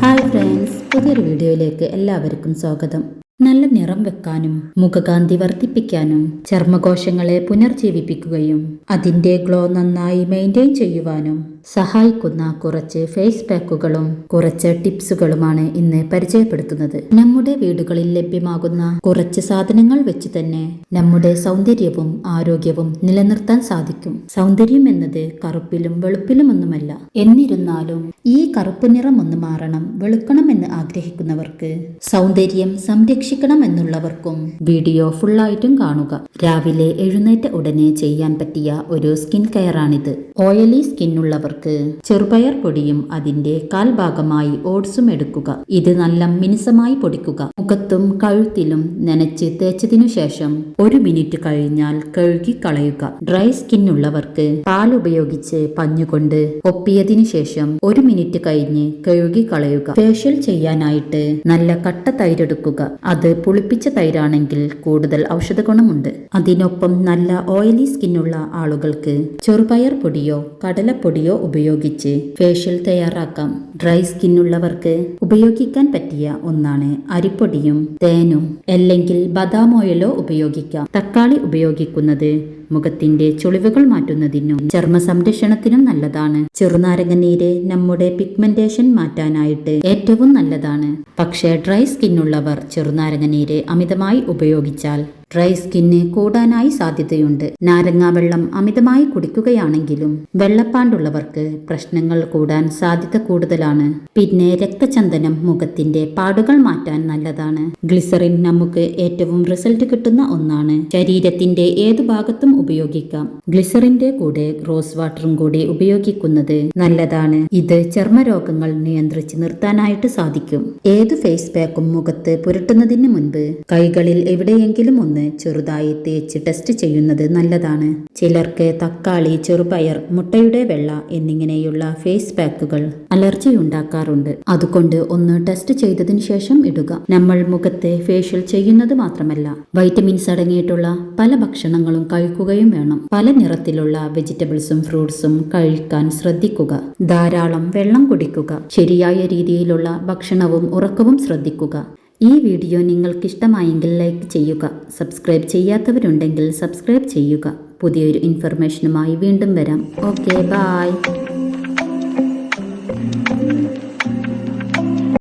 Hi friends പുതിയൊരു വീഡിയോയിലേക്ക് എല്ലാവർക്കും സ്വാഗതം. നല്ല നിറം വെക്കാനും മുഖകാന്തി വർദ്ധിപ്പിക്കാനും ചർമ്മകോശങ്ങളെ പുനർജീവിപ്പിക്കുകയും അതിന്റെ ഗ്ലോ നന്നായി മെയിന്റെയിൻ ചെയ്യുവാനും സഹായിക്കുന്ന കുറച്ച് ഫേസ് പാക്കുകളും കുറച്ച് ടിപ്സുകളുമാണ് ഇന്ന് പരിചയപ്പെടുത്തുന്നത്. നമ്മുടെ വീടുകളിൽ ലഭ്യമാകുന്ന കുറച്ച് സാധനങ്ങൾ വെച്ച് തന്നെ നമ്മുടെ സൗന്ദര്യവും ആരോഗ്യവും നിലനിർത്താൻ സാധിക്കും. സൗന്ദര്യം എന്നത് കറുപ്പിലും വെളുപ്പിലുമൊന്നുമല്ല. എന്നിരുന്നാലും ഈ കറുപ്പ് നിറം ഒന്ന് മാറണം വെളുക്കണമെന്ന് ആഗ്രഹിക്കുന്നവർക്ക് സൗന്ദര്യം സംരക്ഷിക്കണം എന്നുള്ളവർക്കും വീഡിയോ ഫുള്ളായിട്ടും കാണുക. രാവിലെ എഴുന്നേറ്റ ഉടനെ ചെയ്യാൻ പറ്റിയ ഒരു സ്കിൻ കെയറാണിത്. ഓയിലി സ്കിൻ ഉള്ളവർക്ക് ചെറുപയർ പൊടിയും അതിന്റെ കാൽഭാഗമായി ഓട്സും എടുക്കുക. ഇത് നല്ല മിനുസമായി പൊടിക്കുക. മുഖത്തും കഴുത്തിലും നനച്ച് തേച്ചതിനു ശേഷം ഒരു മിനിറ്റ് കഴിഞ്ഞാൽ കഴുകി കളയുക. ഡ്രൈ സ്കിൻ ഉള്ളവർക്ക് പാൽ ഉപയോഗിച്ച് പഞ്ഞുകൊണ്ട് ഒപ്പിയതിനു ശേഷം ഒരു മിനിറ്റ് കഴിഞ്ഞ് കഴുകി കളയുക. ഫേഷ്യൽ ചെയ്യാനായിട്ട് നല്ല കട്ട തൈരെടുക്കുക. അത് പുളിപ്പിച്ച തൈരാണെങ്കിൽ കൂടുതൽ ഔഷധ ഗുണമുണ്ട്. അതിനൊപ്പം നല്ല ഓയിലി സ്കിന്നുള്ള ആളുകൾക്ക് ചെറുപയർ പൊടിയോ കടലപ്പൊടിയോ ഉപയോഗിച്ച് ഫേഷ്യൽ തയ്യാറാക്കാം. ഡ്രൈ സ്കിന്നുള്ളവർക്ക് ഉപയോഗിക്കാൻ പറ്റിയ ഒന്നാണ് അരിപ്പൊടിയും തേനും അല്ലെങ്കിൽ ബദാം ഓയിലോ ഉപയോഗിക്കാം. തക്കാളി ഉപയോഗിക്കുന്നത് മുഖത്തിന്റെ ചുളിവുകൾ മാറ്റുന്നതിനും ചർമ്മ സംരക്ഷണത്തിനും നല്ലതാണ്. ചെറുനാരങ്ങ നീര് നമ്മുടെ പിഗ്മെന്റേഷൻ മാറ്റാനായിട്ട് ഏറ്റവും നല്ലതാണ്. പക്ഷേ ഡ്രൈ സ്കിന്നുള്ളവർ ചെറുനാരങ്ങ നീര് അമിതമായി ഉപയോഗിച്ചാൽ ഡ്രൈ സ്കിന്ന് കൂടാനായി സാധ്യതയുണ്ട്. നാരങ്ങാ വെള്ളം അമിതമായി കുടിക്കുകയാണെങ്കിലും വെള്ളപ്പാണ്ടുള്ളവർക്ക് പ്രശ്നങ്ങൾ കൂടാൻ സാധ്യത കൂടുതലാണ്. പിന്നെ രക്തചന്ദനം മുഖത്തിന്റെ പാടുകൾ മാറ്റാൻ നല്ലതാണ്. ഗ്ലിസറിൻ നമുക്ക് ഏറ്റവും റിസൾട്ട് കിട്ടുന്ന ഒന്നാണ്. ശരീരത്തിന്റെ ഏതു ഭാഗത്തും ഉപയോഗിക്കാം. ഗ്ലിസറിന്റെ കൂടെ റോസ് വാട്ടറും കൂടി ഉപയോഗിക്കുന്നത് നല്ലതാണ്. ഇത് ചർമ്മരോഗങ്ങൾ നിയന്ത്രിച്ച് നിർത്താനായിട്ട് സാധിക്കും. ഏത് ഫേസ് പാക്കും മുഖത്ത് പുരട്ടുന്നതിന് മുൻപ് കൈകളിൽ എവിടെയെങ്കിലും ഒന്ന് ചെറുതായി തേച്ച് ടെസ്റ്റ് ചെയ്യുന്നത് നല്ലതാണ്. ചിലർക്ക് തക്കാളി ചെറുപയർ മുട്ടയുടെ വെള്ള എന്നിങ്ങനെയുള്ള ഫേസ് പാക്കുകൾ അലർജി ഉണ്ടാക്കാറുണ്ട്. അതുകൊണ്ട് ഒന്ന് ടെസ്റ്റ് ചെയ്തതിനു ശേഷം ഇടുക. നമ്മൾ മുഖത്ത് ഫേഷ്യൽ ചെയ്യുന്നത് മാത്രമല്ല വൈറ്റമിൻസ് അടങ്ങിയിട്ടുള്ള പല ഭക്ഷണങ്ങളും കഴിക്കുകയും വേണം. പല നിറത്തിലുള്ള വെജിറ്റബിൾസും ഫ്രൂട്ട്സും കഴിക്കാൻ ശ്രദ്ധിക്കുക. ധാരാളം വെള്ളം കുടിക്കുക. ശരിയായ രീതിയിലുള്ള ഭക്ഷണവും ഉറക്കവും ശ്രദ്ധിക്കുക. ഈ വീഡിയോ നിങ്ങൾക്ക് ഇഷ്ടമായെങ്കിൽ ലൈക്ക് ചെയ്യുക സബ്സ്ക്രൈബ് ചെയ്യാത്തവരുണ്ടെങ്കിൽ സബ്സ്ക്രൈബ് ചെയ്യുക. പുതിയൊരു ഇൻഫർമേഷനുമായി വീണ്ടും വരാം. Okay bye